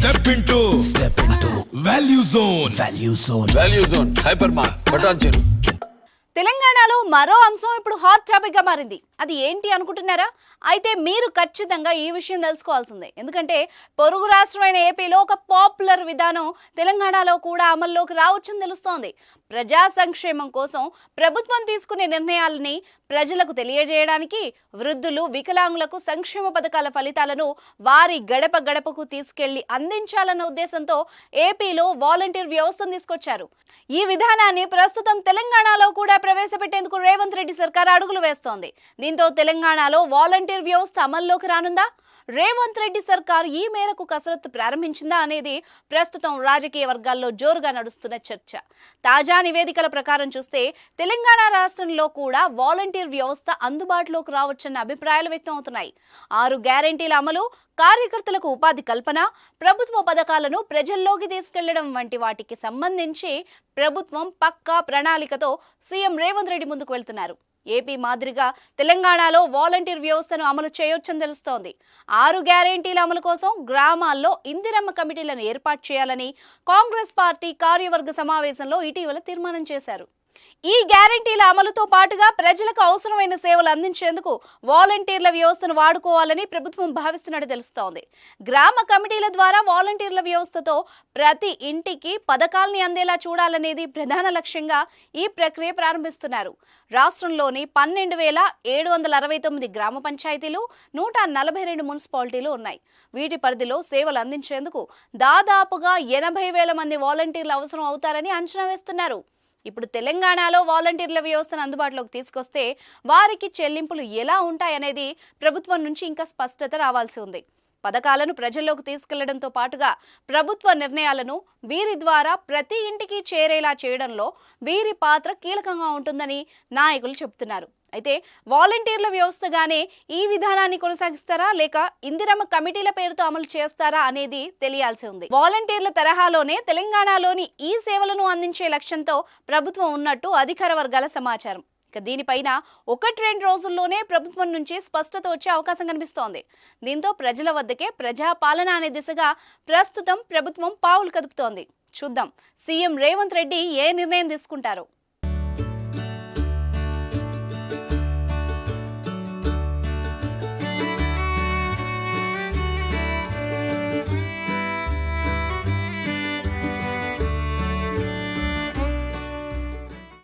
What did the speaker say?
Step into step into value zone value zone value zone hyper mart బటాన్ చెరు తెలంగాణలో మరో అంశం ఇప్పుడు హాట్ టాపిక్గా మారింది. అది ఏంటి అనుకుంటున్నారా? అయితే మీరు ఖచ్చితంగా ఈ విషయం తెలుసుకోవాల్సిందే. ఎందుకంటే పొరుగు రాష్ట్రమైన ఏపీలో ఒక పాపులర్ విధానం తెలంగాణలో కూడా అమల్లోకి రావచ్చని తెలుస్తోంది. ప్రజా సంక్షేమం కోసం ప్రభుత్వం తీసుకునే నిర్ణయాలని ప్రజలకు తెలియజేయడానికి వృద్ధులు వికలాంగులకు సంక్షేమ పథకాల ఫలితాలను వారి గడప గడపకు తీసుకెళ్ళి అందించాలన్న ఉద్దేశంతో ఏపీలో వాలంటీర్ వ్యవస్థను తీసుకొచ్చారు. ఈ విధానాన్ని ప్రస్తుతం తెలంగాణలో కూడా ప్రవేశపెట్టేందుకు రేవంత్ రెడ్డి సర్కార్ అడుగులు వేస్తోంది. దీంతో తెలంగాణలో వాలంటీర్ వ్యవస్థ అమల్లోకి రానుందా? రేవంత్ రెడ్డి సర్కార్ ఈ మేరకు కసరత్తు ప్రారంభించిందా అనేది ప్రస్తుతం రాజకీయ వర్గాల్లో జోరుగా నడుస్తున్న చర్చ. తాజా నివేదికల ప్రకారం చూస్తే తెలంగాణ రాష్ట్రంలో కూడా వాలంటీర్ వ్యవస్థ అందుబాటులోకి రావచ్చన్న అభిప్రాయాలు వ్యక్తం అవుతున్నాయి. ఆరు గ్యారంటీల అమలు కార్యకర్తలకు ఉపాధి కల్పన ప్రభుత్వ పథకాలను ప్రజల్లోకి తీసుకెళ్ళడం వంటి వాటికి సంబంధించి ప్రభుత్వం పక్కా ప్రణాళికతో సీఎం రేవంత్ రెడ్డి ముందుకు వెళ్తున్నారు. ఏపీ మాదిరిగా తెలంగాణలో వాలంటీర్ వ్యవస్థను అమలు చేయొచ్చని తెలుస్తోంది. ఆరు గ్యారెంటీల అమలు కోసం గ్రామాల్లో ఇందిరమ్మ కమిటీలను ఏర్పాటు చేయాలని కాంగ్రెస్ పార్టీ కార్యవర్గ సమావేశంలో ఇటీవల తీర్మానం చేశారు. ఈ గ్యారెంటీల అమలుతో పాటుగా ప్రజలకు అవసరమైన సేవలు అందించేందుకు వాలంటీర్ల వ్యవస్థను వాడుకోవాలని ప్రభుత్వం భావిస్తున్నట్టు తెలుస్తోంది. గ్రామ కమిటీల ద్వారా వాలంటీర్ల వ్యవస్థతో ప్రతి ఇంటికి పథకాల్ని అందేలా చూడాలనేది ప్రధాన లక్ష్యంగా ఈ ప్రక్రియ ప్రారంభిస్తున్నారు. రాష్ట్రంలోని పన్నెండు వేల ఏడు వందల అరవై తొమ్మిది గ్రామ పంచాయతీలు నూట నలభై రెండు మున్సిపాలిటీలు ఉన్నాయి. వీటి పరిధిలో సేవలు అందించేందుకు దాదాపుగా ఎనభై వేల మంది వాలంటీర్లు అవసరం అవుతారని అంచనా వేస్తున్నారు. ఇప్పుడు తెలంగాణలో వాలంటీర్ల వ్యవస్థను అందుబాటులోకి తీసుకొస్తే వారికి చెల్లింపులు ఎలా ఉంటాయనేది ప్రభుత్వం నుంచి ఇంకా స్పష్టత రావాల్సి ఉంది. పథకాలను ప్రజల్లోకి తీసుకెళ్ళడంతో పాటుగా ప్రభుత్వ నిర్ణయాలను వీరి ద్వారా ప్రతి ఇంటికి చేరేలా చేయడంలో వీరి పాత్ర కీలకంగా ఉంటుందని నాయకులు చెబుతున్నారు. అయితే వాలంటీర్ల వ్యవస్థగానే ఈ విధానాన్ని కొనసాగిస్తారా లేక ఇందిరమ్మ కమిటీల పేరుతో అమలు చేస్తారా అనేది తెలియాల్సి ఉంది. వాలంటీర్ల తరహాలోనే తెలంగాణలోని ఈ సేవలను అందించే లక్ష్యంతో ప్రభుత్వం ఉన్నట్టు అధికార వర్గాల సమాచారం. ఇక దీనిపైన ఒకటి రెండు రోజుల్లోనే ప్రభుత్వం నుంచి స్పష్టత వచ్చే అవకాశం కనిపిస్తోంది. దీంతో ప్రజల వద్దకే ప్రజాపాలన అనే దిశగా ప్రస్తుతం ప్రభుత్వం పావులు కదుపుతోంది. చూద్దాం సీఎం రేవంత్ రెడ్డి ఏ నిర్ణయం తీసుకుంటారు?